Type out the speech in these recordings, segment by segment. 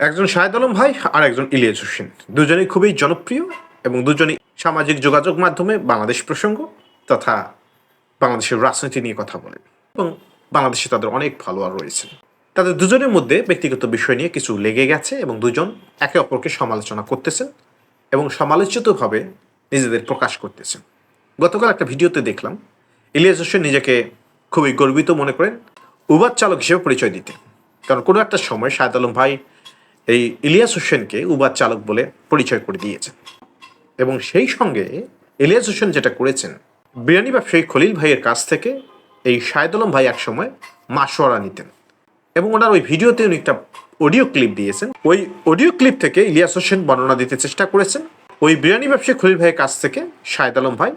একজন শাহেদ আলম ভাই আর একজন ইলিয়াস হোসেন। দুজনেই খুবই জনপ্রিয় এবং দুজনেই সামাজিক যোগাযোগ মাধ্যমে বাংলাদেশ প্রসঙ্গ তথা বাংলাদেশের রাজনীতি নিয়ে কথা বলেন এবং বাংলাদেশে তাদের অনেক ফলোয়ার রয়েছেন তাদের দুজনের মধ্যে ব্যক্তিগত বিষয় নিয়ে কিছু লেগে গেছে এবং দুজন একে অপরকে সমালোচনা করতেছেন এবং সমালোচিতভাবে নিজেদের প্রকাশ করতেছেন। গতকাল একটা ভিডিওতে দেখলাম ইলিয়াস হোসেন নিজেকে খুবই গর্বিত মনে করেন উবার চালক হিসেবে পরিচয় দিতে কারণ কোনো একটা সময় শাহেদ আলম ভাই এই ইলিয়াস হোসেনকে উবার চালক বলে পরিচয় করে দিয়েছেন। এবং সেই সঙ্গে ইলিয়াস হোসেন যেটা করেছেন, বিরিয়ানি ব্যবসায়ী খলিল ভাইয়ের কাছ থেকে এই শাহেদ আলম ভাই একসময় মাসোয়ারা নিতেন। এবং ওনার ওই ভিডিওতে উনি একটা অডিও ক্লিপ দিয়েছেন। ওই অডিও ক্লিপ থেকে ইলিয়াস হোসেন বর্ণনা দিতে চেষ্টা করেছেন। ওই বিরিয়ানি ব্যবসায়ী খলিল ভাইয়ের কাছ থেকে শাহেদ আলম ভাই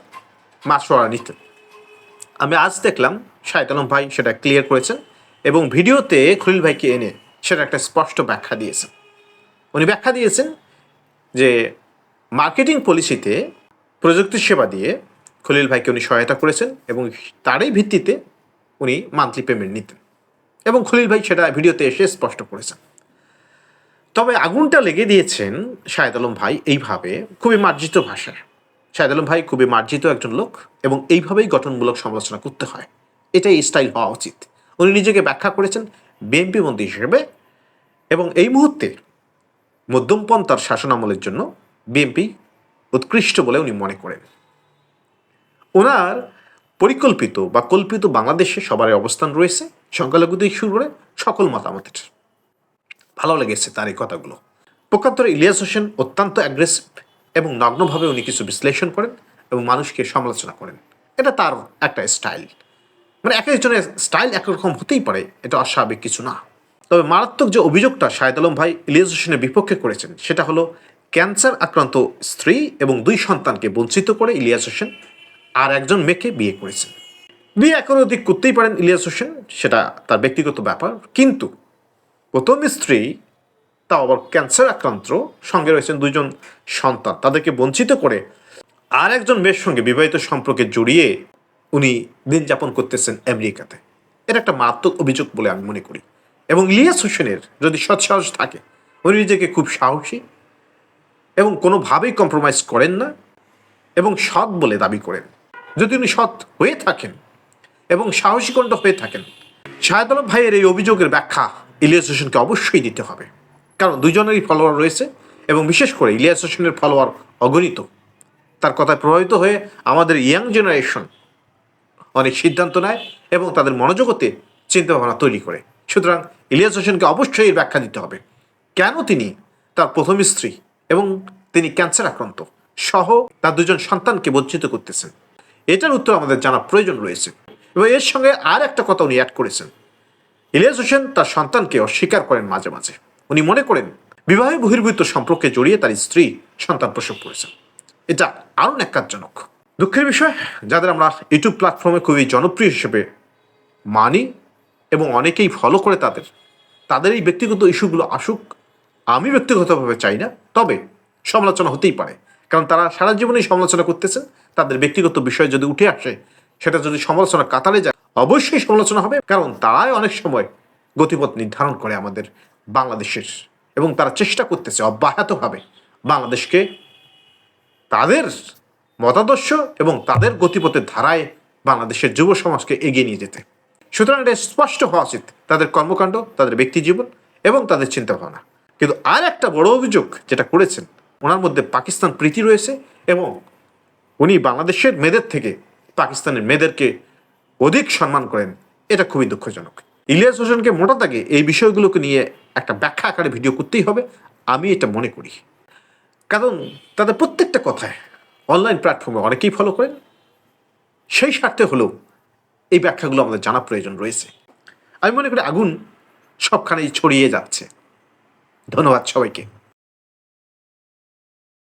মাসোয়ারা নিতেন। আমি আজ দেখলাম শাহেদ আলম ভাই সেটা ক্লিয়ার করেছেন এবং ভিডিওতে খলিল ভাইকে এনে সেটা একটা স্পষ্ট ব্যাখ্যা দিয়েছেন। উনি ব্যাখ্যা দিয়েছেন যে মার্কেটিং পলিসিতে প্রযুক্তি সেবা দিয়ে খলিল ভাইকে উনি সহায়তা করেছেন এবং তারই ভিত্তিতে উনি মান্থলি পেমেন্ট নিতেন এবং খলিল ভাই সেটা ভিডিওতে এসে স্পষ্ট করেছেন। তবে আগুনটা লেগে দিয়েছেন শাহেদ আলম ভাই এইভাবে খুবই মার্জিত ভাষার শাহেদ আলম ভাই খুবই মার্জিত একজন লোক এবং এইভাবেই গঠনমূলক সমালোচনা করতে হয়। এটাই স্টাইল হওয়া উচিত। উনি নিজেকে ব্যাখ্যা করেছেন বিএনপি মন্ত্রী হিসেবে এবং এই মুহূর্তে মধ্যমপন্থার শাসনামলের জন্য বিএনপি উৎকৃষ্ট বলে উনি মনে করেন। ওনার পরিকল্পিত বা কল্পিত বাংলাদেশে সবার অবস্থান রয়েছে, সংখ্যালঘু থেকে শুরু করে সকল মতামতের। ভালো লেগেছে তার এই কথাগুলো। পক্ষান্তরে ইলিয়াস হোসেন অত্যন্ত অ্যাগ্রেসিভ এবং নগ্নভাবে উনি কিছু বিশ্লেষণ করেন এবং মানুষকে সমালোচনা করেন। এটা তার একটা স্টাইল মানে এক একজনের স্টাইল একরকম হতেই পারে, এটা অস্বাভাবিক কিছু না। তবে মারাত্মক যে অভিযোগটা শাহেদ আলম ভাই ইলিয়াস হোসেনের বিপক্ষে করেছেন, সেটা হলো ক্যান্সার আক্রান্ত স্ত্রী এবং দুই সন্তানকে বঞ্চিত করে ইলিয়াস হোসেন আর একজন মেয়েকে বিয়ে করেছেন। বিয়ে এখন অধিক করতেই পারেন ইলিয়াস হোসেন, সেটা তার ব্যক্তিগত ব্যাপার। কিন্তু প্রথম স্ত্রী, তাও আবার ক্যান্সার আক্রান্ত, সঙ্গে রয়েছেন দুজন সন্তান। তাদেরকে বঞ্চিত করে আর একজন মেয়ের সঙ্গে বিবাহিত সম্পর্কে জড়িয়ে উনি দিন যাপন করতেছেন আমেরিকাতে। এটা একটা মারাত্মক অভিযোগ বলে আমি মনে করি। এবং ইলিয়াস হোসেনের যদি সৎসাহস থাকে, উনি নিজেকে খুব সাহসী এবং কোনোভাবেই কম্প্রোমাইজ করেন না এবং সৎ বলে দাবি করেন। যদি উনি সৎ হয়ে থাকেন এবং সাহসীকণ্ঠ হয়ে থাকেন, শাহেদ আলম ভাইয়ের এই অভিযোগের ব্যাখ্যা ইলিয়াস হোসেনকে অবশ্যই দিতে হবে। কারণ দুজনেরই ফলোয়ার রয়েছে এবং বিশেষ করে ইলিয়াস হোসেনের ফলোয়ার অগণিত। তার কথায় প্রভাবিত হয়ে আমাদের ইয়াং জেনারেশন অনেক সিদ্ধান্ত নেয় এবং তাদের মনোজগতে চিন্তাভাবনা তৈরি করে। সুতরাং ইলিয়াস হোসেনকে অবশ্যই এর ব্যাখ্যা দিতে হবে। কেন তিনি তার প্রথম স্ত্রী এবং তিনি ক্যান্সার আক্রান্ত সহ তার দুজন সন্তানকে বঞ্চিত করতেছেন? এটার উত্তর আমাদের জানা প্রয়োজন রয়েছে। এবং এর সঙ্গে আর একটা কথা উনি অ্যাড করেছেন। ইলিয়াস হোসেন তার সন্তানকে অস্বীকার করেন মাঝে মাঝে। উনি মনে করেন, বিবাহ বহির্ভূত সম্পর্কে জড়িয়ে তার স্ত্রী সন্তান প্রসব করেছেন। এটা আরও ন্যাক্কারজনক। দুঃখের বিষয়, যাদের আমরা ইউটিউব প্ল্যাটফর্মে খুবই জনপ্রিয় হিসেবে মানি এবং অনেকেই ফলো করে তাদের। তাদের এই ব্যক্তিগত ইস্যুগুলো আসুক, আমি ব্যক্তিগতভাবে চাই না, তবে সমালোচনা হতেই পারে। কারণ তারা সারা জীবনেই সমালোচনা করতেছেন, তাদের ব্যক্তিগত বিষয় যদি উঠে আসে, সেটা যদি সমালোচনা কাতারে যায়, অবশ্যই সমালোচনা হবে, কারণ তারাই অনেক সময় গতিপথ নির্ধারণ করে আমাদের বাংলাদেশের এবং তারা চেষ্টা করতেছে অব্যাহতভাবে বাংলাদেশকে তাদের মতাদর্শ এবং তাদের গতিপথের ধারায় বাংলাদেশের যুব সমাজকে এগিয়ে নিয়ে যেতে। সুতরাং এটা স্পষ্ট হওয়া উচিত। তাদের কর্মকাণ্ড, তাদের ব্যক্তি জীবন এবং তাদের চিন্তাভাবনা। কিন্তু আর একটা বড় অভিযোগ যেটা করেছেন, ওনার মধ্যে পাকিস্তান প্রীতি রয়েছে এবং উনি বাংলাদেশের মেয়েদের থেকে পাকিস্তানের মেয়েদেরকে অধিক সম্মান করেন। এটা খুবই দুঃখজনক। ইলিয়াস হোসেনকে মোটা দাগে এই বিষয়গুলোকে নিয়ে একটা ব্যাখ্যা আকারে ভিডিও করতেই হবে। আমি এটা মনে করি। কারণ তাদের প্রত্যেকটা কথায় অনলাইন প্ল্যাটফর্মে অনেকেই ফলো করেন। সেই স্বার্থে হলেও এই ব্যাখ্যাগুলো আমাদের জানা প্রয়োজন রয়েছে। আমি মনে করি আগুন সবখানেই ছড়িয়ে যাচ্ছে। ধন্যবাদ সবাইকে।